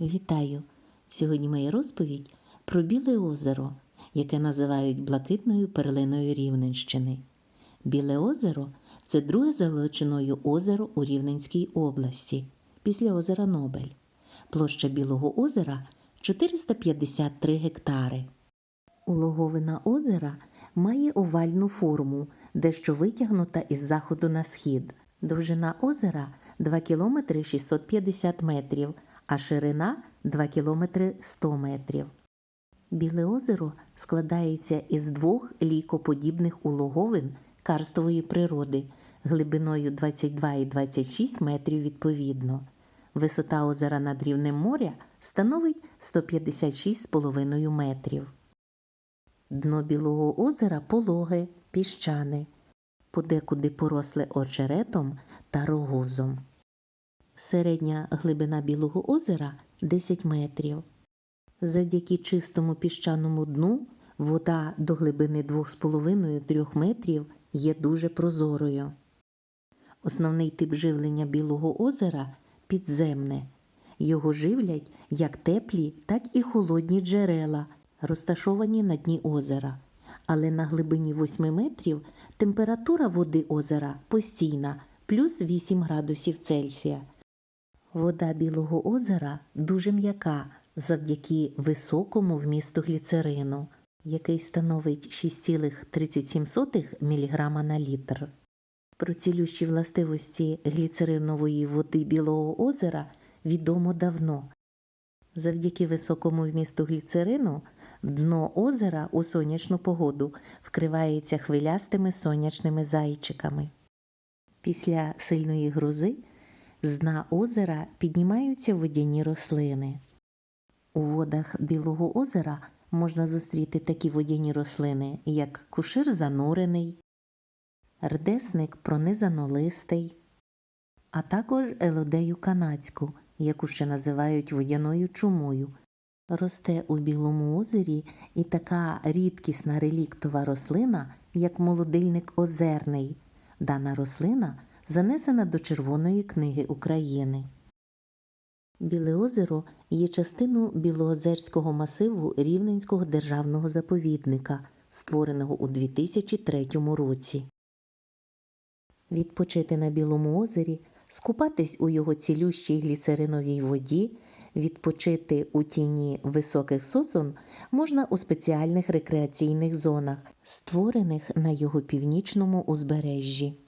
Вітаю! Сьогодні моя розповідь про Біле озеро, яке називають блакитною перлиною Рівненщини. Біле озеро це друге за величиною озеро у Рівненській області після озера Нобель. Площа Білого озера 453 гектари. Улоговина озера має овальну форму, дещо витягнута із заходу на схід. Довжина озера 2 км 650 метрів, а ширина 2 км 100 метрів. Біле озеро складається із двох лійкоподібних улоговин карстової природи глибиною 22 і 26 метрів відповідно. Висота озера над рівнем моря становить 156,5 метрів. Дно Білого озера пологе, піщане, подекуди поросле очеретом та рогозом. Середня глибина Білого озера 10 метрів. Завдяки чистому піщаному дну вода до глибини 2,5-3 метрів є дуже прозорою. Основний тип живлення Білого озера підземне. Його живлять як теплі, так і холодні джерела, розташовані на дні озера. Але на глибині 8 метрів температура води озера постійна плюс 8 градусів Цельсія. Вода Білого озера дуже м'яка завдяки високому вмісту гліцерину, який становить 6,37 мг на літр. Про цілющі властивості гліцеринової води Білого озера відомо давно. Завдяки високому вмісту гліцерину дно озера у сонячну погоду вкривається хвилястими сонячними зайчиками. Після сильної грози з дна озера піднімаються водяні рослини. У водах Білого озера можна зустріти такі водяні рослини, як кушир занурений, рдесник пронизанолистий, а також елодею канадську, яку ще називають водяною чумою. Росте у Білому озері і така рідкісна реліктова рослина, як молодильник озерний. Дана рослина занесена до Червоної книги України. Біле озеро є частиною Білоозерського масиву Рівненського державного заповідника, створеного у 2003 році. Відпочити на Білому озері, скупатись у його цілющій гліцериновій воді, відпочити у тіні високих сосун можна у спеціальних рекреаційних зонах, створених на його північному узбережжі.